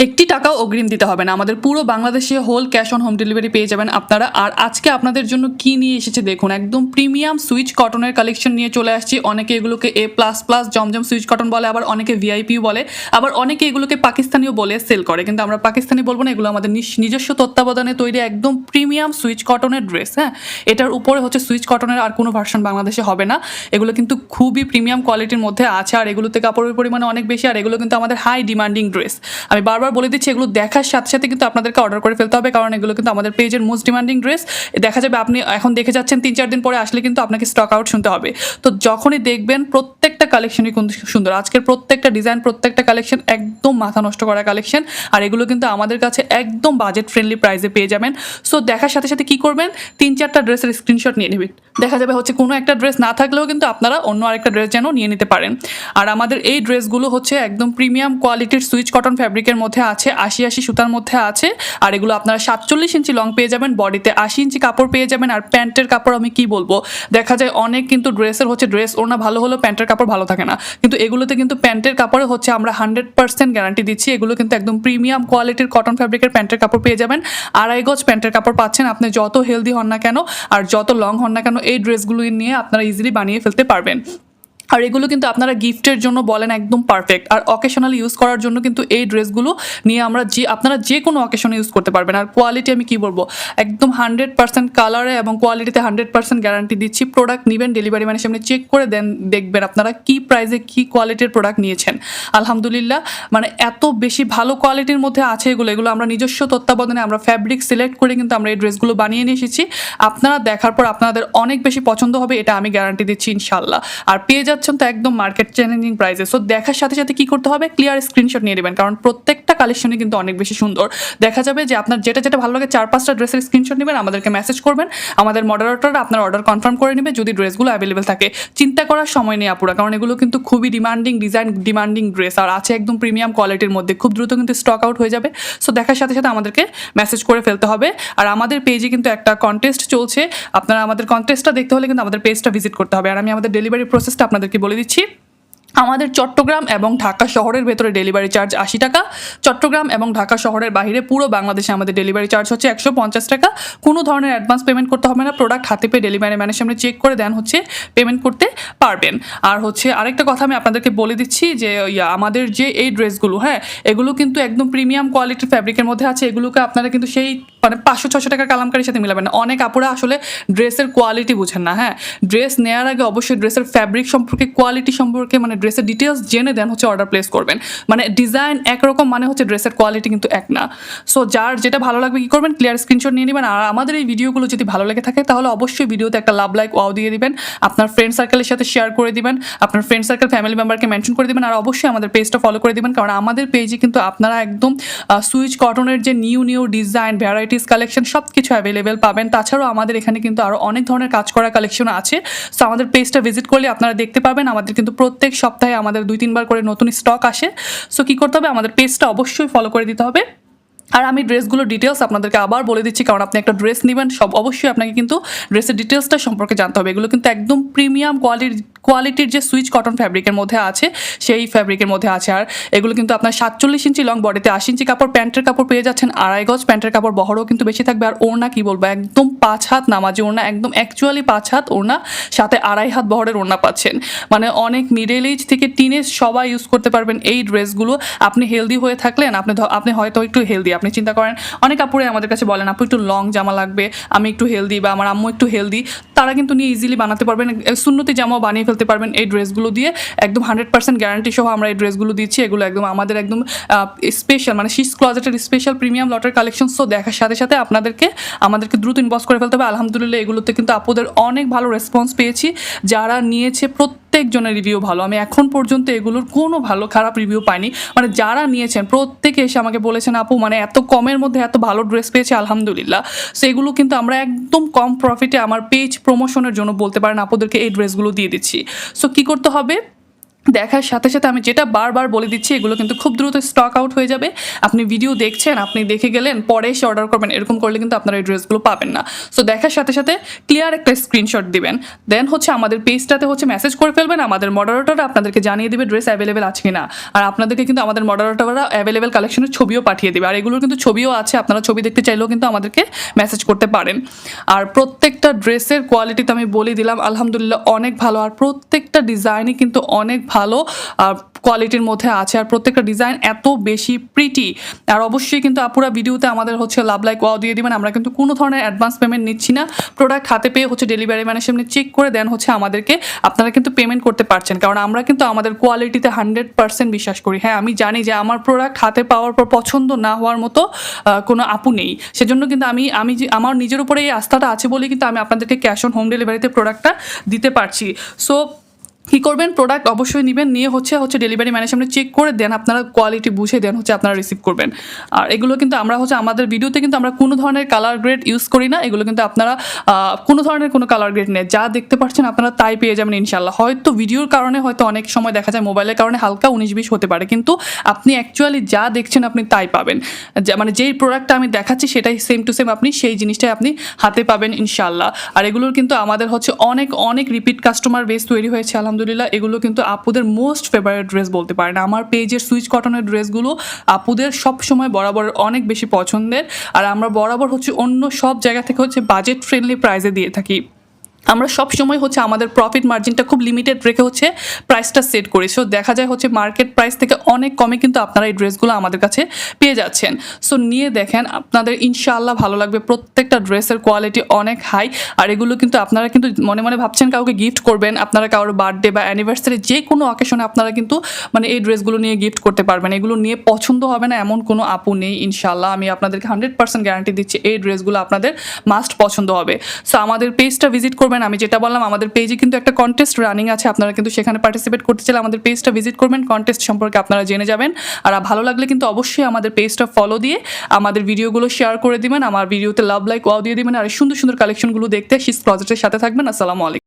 একটি টাকাও অগ্রিম দিতে হবে না। আমাদের পুরো বাংলাদেশে whole cash on home delivery পেয়ে যাবেন আপনারা। আর আজকে আপনাদের জন্য কি নিয়ে এসেছে দেখুন। একদম প্রিমিয়াম সুইচ কটনের কালেকশন নিয়ে চলে আসছি। অনেকে এগুলোকে A plus plus Zamzam Swiss cotton বলে, আবার অনেকে ভিআইপি বলে, আবার অনেকে এগুলোকে পাকিস্তানিও বলে সেল করে। কিন্তু আমরা পাকিস্তানি বলব না, এগুলো আমাদের নিজ- নিজস্ব তত্ত্বাবধানে তৈরি একদম প্রিমিয়াম সুইচ কটনের ড্রেস হ্যাঁ? এটার উপরে হচ্ছে সুইচ কটনের আর কোনো ভার্সন বাংলাদেশে হবে না। এগুলো কিন্তু খুবই প্রিমিয়াম কোয়ালিটির মধ্যে আছে। আর এগুলোতে কাপড়ের পরিমাণে অনেক বেশি, আর এগুলো কিন্তু আমাদের হাই ডিমান্ডিং ড্রেস আমি বারবার বলে দিচ্ছি, এগুলো দেখার সাথে সাথে কিন্তু আপনাদেরকে অর্ডার করে ফেলতে হবে, কারণ এগুলো কিন্তু আমাদের পেজের মোস্ট ডিমান্ডিং ড্রেস দেখা যাবে আপনি এখন দেখে যাচ্ছেন, তিন চার দিন পরে আসলে কিন্তু আপনাকে স্টক আউট শুনতে হবে। তো যখনই দেখবেন প্রত্যেকটা কালেকশনই কিন্তু সুন্দর। আজকের প্রত্যেকটা ডিজাইন প্রত্যেকটা কালেকশন একদম মাথা নষ্ট করা কালেকশন আর এগুলো কিন্তু আমাদের কাছে একদম বাজেট ফ্রেন্ডলি প্রাইসে পেয়ে যাবেন। সো দেখার সাথে সাথে কি করবেন? তিন চারটা ড্রেসের স্ক্রিনশট নিয়ে নেবেন। দেখা যাবে হচ্ছে কোনো একটা ড্রেস না থাকলেও কিন্তু আপনারা অন্য আরেকটা ড্রেস যেন নিয়ে নিতে পারেন। আর আমাদের এই ড্রেসগুলো হচ্ছে একদম প্রিমিয়াম কোয়ালিটির সুইচ কটন ফ্যাব্রিকের মধ্যে আছে, আশি আশি সুতার মধ্যে আছে, আর এগুলো আপনারা সাতচল্লিশ ইঞ্চি লং পেয়ে যাবেন বডিতে আশি ইঞ্চি কাপড় পেয়ে যাবেন, আর প্যান্টের কাপড় আমি কি বলব? দেখা যায় অনেক কিন্তু ড্রেসের হচ্ছে ড্রেস ওনা ভালো হলেও প্যান্টের কাপড় ভালো থাকে না। কিন্তু এগুলোতে কিন্তু প্যান্টের কাপড়ে হচ্ছে আমরা হান্ড্রেড পার্সেন্ট গ্যারান্টি দিচ্ছি। এগুলো কিন্তু একদম প্রিমিয়াম কোয়ালিটির কটন ফ্যাব্রিকের প্যান্টের কাপড় পেয়ে যাবেন। আড়াই গজ প্যান্টের কাপড় পাচ্ছেন আপনি, যত হেলদি হন না কেন আর যত লং হন না কেন এই ড্রেসগুলো নিয়ে আপনারা ইজিলি বানিয়ে ফেলতে পারবেন। আর এগুলো কিন্তু আপনারা গিফটের জন্য বলেন একদম পারফেক্ট আর অকেশনালি ইউজ করার জন্য কিন্তু এই ড্রেসগুলো নিয়ে আমরা যে, আপনারা যে কোনো অকেশনে ইউজ করতে পারবেন। আর কোয়ালিটি আমি কি বলব? একদম হান্ড্রেড পার্সেন্ট কালারে এবং কোয়ালিটিতে হান্ড্রেড পার্সেন্ট গ্যারান্টি দিচ্ছি। প্রোডাক্ট নেবেন ডেলিভারি মানে সামনে চেক করে দেন, দেখবেন আপনারা কি প্রাইসে কি কোয়ালিটির প্রোডাক্ট নিয়েছেন। আলহামদুলিল্লাহ মানে এত বেশি ভালো কোয়ালিটির মধ্যে আছে এগুলো। এগুলো আমরা নিজস্ব তত্ত্বাবধানে আমরা ফ্যাব্রিক সিলেক্ট করে কিন্তু আমরা এই ড্রেসগুলো বানিয়ে নিয়ে এসেছি। আপনারা দেখার পর আপনাদের অনেক বেশি পছন্দ হবে, এটা আমি গ্যারান্টি দিচ্ছি ইনশাল্লাহ আর পেয়ে যাচ্ছেন তো একদম মার্কেট চ্যালেঞ্জিং প্রাইসে সো দেখার সাথে সাথে কি করতে হবে? ক্লিয়ার স্ক্রিনশট নিয়ে নেবেন। কারণ প্রত্যেকটা কালেকশনই কিন্তু অনেক বেশি সুন্দর। দেখা যাবে যে আপনার যেটা যেটা ভালো লাগে, চার পাঁচটা ড্রেসের স্ক্রিনশট নেবেন, আমাদেরকে মেসেজ করবেন। আমাদের মডারেটর আপনার অর্ডার কনফার্ম করে নেবে যদি ড্রেসগুলো অ্যাভেলেবেল থাকে। চিন্তা করার সময় নেই আপুরা, কারণ এগুলো কিন্তু খুবই ডিমান্ডিং ডিজাইন ডিমান্ডিং ড্রেস আর আছে একদম প্রিমিয়াম কোয়ালিটির মধ্যে। খুব দ্রুত কিন্তু স্টক আউট হয়ে যাবে। সো দেখার সাথে সাথে আমাদেরকে মেসেজ করে ফেলতে হবে। আর আমাদের পেজে কিন্তু একটা কন্টেস্ট চলছে। আপনারা আমাদের কন্টেস্টটা দেখতে হলে কিন্তু আমাদের পেজটা ভিজিট করতে হবে। আর আমি আমাদের ডেলিভারি প্রসেসটা আপনাদেরকে বলে দিচ্ছি, আমাদের চট্টগ্রাম এবং ঢাকা শহরের ভেতরে ডেলিভারি চার্জ আশি টাকা। চট্টগ্রাম এবং ঢাকা শহরের বাইরে পুরো বাংলাদেশে আমাদের ডেলিভারি চার্জ হচ্ছে একশো পঞ্চাশ টাকা। কোনো ধরনের অ্যাডভান্স পেমেন্ট করতে হবে না প্রোডাক্ট হাতে পেয়ে ডেলিভারি ম্যানের সামনে চেক করে দেন হচ্ছে পেমেন্ট করতে পারবেন। আর হচ্ছে আরেকটা কথা আমি আপনাদেরকে বলে দিচ্ছি যে আমাদের যে এই ড্রেসগুলো হ্যাঁ এগুলো কিন্তু একদম প্রিমিয়াম কোয়ালিটির ফ্যাব্রিকের মধ্যে আছে, এগুলোকে আপনারা কিন্তু সেই মানে পাঁচশো ছশো টাকার কালামকারির সাথে মিলাবেন না। অনেক আপুরা আসলে ড্রেসের কোয়ালিটি বুঝেন না হ্যাঁ? ড্রেস নেওয়ার আগে অবশ্যই ড্রেসের ফ্যাব্রিক সম্পর্কে কোয়ালিটি সম্পর্কে মানে ড্রেসের ডিটেলস জেনে দেন হচ্ছে অর্ডার প্লেস করবেন। মানে ডিজাইন একরকম মানে হচ্ছে ড্রেসের কোয়ালিটি কিন্তু এক না। সো যার যেটা ভালো লাগবে কি করবেন ক্লিয়ার স্ক্রিনশট নিয়ে নেবেন। আর আমাদের এই ভিডিওগুলো যদি ভালো লেগে থাকে, তাহলে অবশ্যই ভিডিওতে একটা লাভ লাইক ওয়াও দিয়ে দিবেন। আপনার ফ্রেন্ড সার্কেলের সাথে শেয়ার করে দিবেন। আপনার ফ্রেন্ড সার্কেল ফ্যামিলি মেম্বারকে মেনশন করে দিবেন। আর অবশ্যই আমাদের পেজটা ফলো করে দিবেন। কারণ আমাদের পেজে কিন্তু আপনারা একদম সুইচ কটনের যে new new design varieties collection সব কিছু অ্যাভেলেবেল পাবেন। তাছাড়াও আমাদের এখানে কিন্তু আরও অনেক ধরনের কাজ করা কালেকশন আছে। সো আমাদের পেজটা ভিজিট করলে আপনারা দেখতে পাবেন। আমাদের কিন্তু প্রত্যেক সপ্তাহে আমাদের দুই, তিনবার করে নতুন স্টক আসে। সো কী করতে হবে? আমাদের পেজটা অবশ্যই ফলো করে দিতে হবে। আর আমি ড্রেসগুলোর ডিটেলস আপনাদেরকে আবার বলে দিচ্ছি, কারণ আপনি একটা ড্রেস নেবেন, সব অবশ্যই আপনাকে কিন্তু ড্রেসের ডিটেলসটা সম্পর্কে জানতে হবে। এগুলো কিন্তু একদম প্রিমিয়াম কোয়ালিটির কোয়ালিটির যে সুইচ কটন ফ্যাব্রিকের মধ্যে আছে, সেই ফ্যাব্রিকের মধ্যে আছে আর এগুলো কিন্তু আপনার সাতচল্লিশ ইঞ্চি লং বডিতে আশি ইঞ্চি কাপড়, প্যান্টের কাপড় পেয়ে যাচ্ছেন আড়াই গজ, প্যান্টের কাপড় বহরও কিন্তু বেশি থাকবে আর ওড়না কি বলব, একদম পাঁচ হাত নামাজি ওড়না, একদম অ্যাকচুয়ালি পাঁচ হাত ওড়না, সাথে আড়াই হাত বহরের ওড়না পাচ্ছেন। মানে অনেক মিডল এজ থেকে টিনেজ সবাই ইউজ করতে পারবেন এই ড্রেসগুলো আপনি হেলদি হয়ে থাকলেন, আপনি আপনি হয়তো একটু হেলদি আপনি চিন্তা করেন, অনেক কাপড়ে আমাদের কাছে বলেন, আপু, একটু লং জামা লাগবে, আমি একটু হেলদি বা আমার আম্মু একটু হেলদি তারা কিন্তু নিয়ে ইজিলি বানাতে পারবেন। সুন্নতি জামাও বানিয়ে ফেলতে পারবেন এই ড্রেসগুলো দিয়ে। একদম হান্ড্রেড পার্সেন্ট গ্যারান্টি সহ আমরা এই ড্রেসগুলো দিচ্ছি। এগুলো একদম আমাদের একদম স্পেশাল মানে শীষ ক্লজেটের স্পেশাল প্রিমিয়াম লটার কালেকশন সো দেখার সাথে সাথে আপনাদেরকে, আমাদেরকে দ্রুত ইনবক্স করে ফেলতে হবে। আলহামদুলিল্লাহ এগুলোতে কিন্তু আপুদের অনেক ভালো রেসপন্স পেয়েছি। যারা নিয়েছে প্রত্যেকজনের রিভিউ ভালো। আমি এখন পর্যন্ত এগুলোর কোনো ভালো, খারাপ রিভিউ পাইনি। মানে যারা নিয়েছেন, প্রত্যেকে এসে আমাকে বলেছেন, আপু মানে এত কমের মধ্যে এত ভালো ড্রেস পেয়েছে, আলহামদুলিল্লাহ। সো এগুলো কিন্তু আমরা একদম কম প্রফিটে আমার পেজ প্রমোশনের জন্য বলতে পারেন, আপুদেরকে এই ড্রেসগুলো দিয়ে দিচ্ছি। সো কী করতে হবে? দেখার সাথে সাথে আমি যেটা বারবার বলে দিচ্ছি, এগুলো কিন্তু খুব দ্রুত স্টক আউট হয়ে যাবে। আপনি ভিডিও দেখছেন, আপনি দেখে গেলেন, পরে এসে অর্ডার করবেন, এরকম করলে কিন্তু আপনারা এই ড্রেসগুলো পাবেন না। সো দেখার সাথে সাথে ক্লিয়ার একটা স্ক্রিনশট দিবেন। দেন হচ্ছে আমাদের পেজটাতে হচ্ছে মেসেজ করে ফেলবেন, আমাদের মডারেটররা আপনাদেরকে জানিয়ে দেবে ড্রেস অ্যাভেলেবেল আছে কিনা। আর আপনাদেরকে কিন্তু আমাদের মডারেটররা অ্যাভেলেবেল কালেকশনের ছবিও পাঠিয়ে দেবে। আর এগুলোর কিন্তু ছবিও আছে, আপনারা ছবি দেখতে চাইলেও কিন্তু আমাদেরকে মেসেজ করতে পারেন। আর প্রত্যেকটা ড্রেসের কোয়ালিটি তো আমি বলে দিলাম, আলহামদুলিল্লাহ অনেক ভালো। আর প্রত্যেকটা ডিজাইনই কিন্তু অনেক ভালো। আর কোয়ালিটির মধ্যে আছে, আর প্রত্যেকটা ডিজাইন এত বেশি প্রিটি আর অবশ্যই কিন্তু আপুরা ভিডিওতে আমাদের হচ্ছে লাভ লাইক ওয়াও দিয়ে দিবেন, আমরা কিন্তু কোনো ধরনের অ্যাডভান্স পেমেন্ট নিচ্ছি না। প্রোডাক্ট হাতে পেয়ে হচ্ছে ডেলিভারি ম্যানের সামনে চেক করে দেন হচ্ছে আমাদেরকে, আপনারা কিন্তু পেমেন্ট করতে পারছেন। কারণ আমরা কিন্তু আমাদের কোয়ালিটিতে হান্ড্রেড পার্সেন্ট বিশ্বাস করি। হ্যাঁ আমি জানি যে আমার প্রোডাক্ট হাতে পাওয়ার পর পছন্দ না হওয়ার মতো কোনো আপু নেই। সেজন্য কিন্তু আমি আমি যে, আমার নিজের উপরে এই আস্থাটা আছে বলেই কিন্তু আমি আপনাদেরকে ক্যাশ অন হোম ডেলিভারিতে প্রোডাক্টটা দিতে পারছি। সো কী করবেন? প্রোডাক্ট অবশ্যই নেবেন। নিয়ে হচ্ছে হচ্ছে ডেলিভারি ম্যানের সামনে চেক করে দেন, আপনারা কোয়ালিটি বুঝে দেন, হচ্ছে আপনারা রিসিভ করবেন। আর এগুলো কিন্তু আমরা হচ্ছে, আমাদের ভিডিওতে কিন্তু আমরা কোনো ধরনের কালার গ্রেড ইউজ করি না। এগুলো কিন্তু আপনারা কোনো ধরনের কোনো কালার গ্রেড নেই। যা দেখতে পাচ্ছেন আপনারা তাই পেয়ে যাবেন ইনশাল্লাহ হয়তো ভিডিওর কারণে হয়তো অনেক সময় দেখা যায় মোবাইলের কারণে হালকা উনিশ বিশ হতে পারে। কিন্তু আপনি অ্যাকচুয়ালি যা দেখছেন আপনি তাই পাবেন। মানে যেই প্রোডাক্টটা আমি দেখাচ্ছি, সেটাই সেম টু সেম আপনি সেই জিনিসটাই আপনি হাতে পাবেন ইনশাল্লাহ আর এগুলোর কিন্তু আমাদের হচ্ছে অনেক অনেক রিপিট কাস্টমার বেস তৈরি হয়েছে, আলহামদুলিল্লাহ। এগুলো কিন্তু আপুদের মোস্ট ফেভারিট ড্রেস বলতে পারেন। আমার পেজের সুইচ কটনের ড্রেসগুলো আপুদের সব সময় বরাবর অনেক বেশি পছন্দের। আর আমরা বরাবর হচ্ছে অন্য সব জায়গা থেকে হচ্ছে বাজেট ফ্রেন্ডলি প্রাইজে দিয়ে থাকি। আমরা সব সময় হচ্ছে আমাদের প্রফিট মার্জিনটা খুব লিমিটেড রেখে হচ্ছে প্রাইসটা সেট করি। সো দেখা যায় হচ্ছে মার্কেট প্রাইস থেকে অনেক কমে কিন্তু আপনারা এই ড্রেসগুলো আমাদের কাছে পেয়ে যাচ্ছেন। সো নিয়ে দেখেন আপনাদের ইনশাআল্লাহ ভালো লাগবে। প্রত্যেকটা ড্রেসের কোয়ালিটি অনেক হাই আর এগুলো কিন্তু আপনারা কিন্তু মনে মনে ভাবছেন কাউকে গিফট করবেন। আপনারা কারোর বার্থডে বা অ্যানিভার্সারি যে কোনো অকেশনে আপনারা কিন্তু মানে এই ড্রেসগুলো নিয়ে গিফট করতে পারবেন। এগুলো নিয়ে পছন্দ হবে না এমন কোনো আপু নেই ইনশাআল্লাহ। আমি আপনাদেরকে হান্ড্রেড পার্সেন্ট গ্যারান্টি দিচ্ছি, এই ড্রেসগুলো আপনাদের মাস্ট পছন্দ হবে। সো আমাদের পেজটা ভিজিট করবেন আমি যেটা বললাম, আমাদের পেজে কিন্তু একটা কন্টেস্ট রানিং আছে, আপনারা কিন্তু সেখানে পার্টিসিপেট করতে চাইলে আমাদের পেজটা ভিজিট করবেন কন্টেস্ট সম্পর্কে আপনারা জেনে যাবেন। আর ভালো লাগলে কিন্তু অবশ্যই আমাদের পেজটা ফলো দিয়ে আমাদের ভিডিওগুলো শেয়ার করে দিবেন, আমার ভিডিওতে লাভ লাইক ওয়াও দিয়ে দিবেন, আর সুন্দর সুন্দর কালেকশনগুলো দেখতে শীত ক্লজেটের সাথে থাকবেন, আসসালামু আলাইকুম।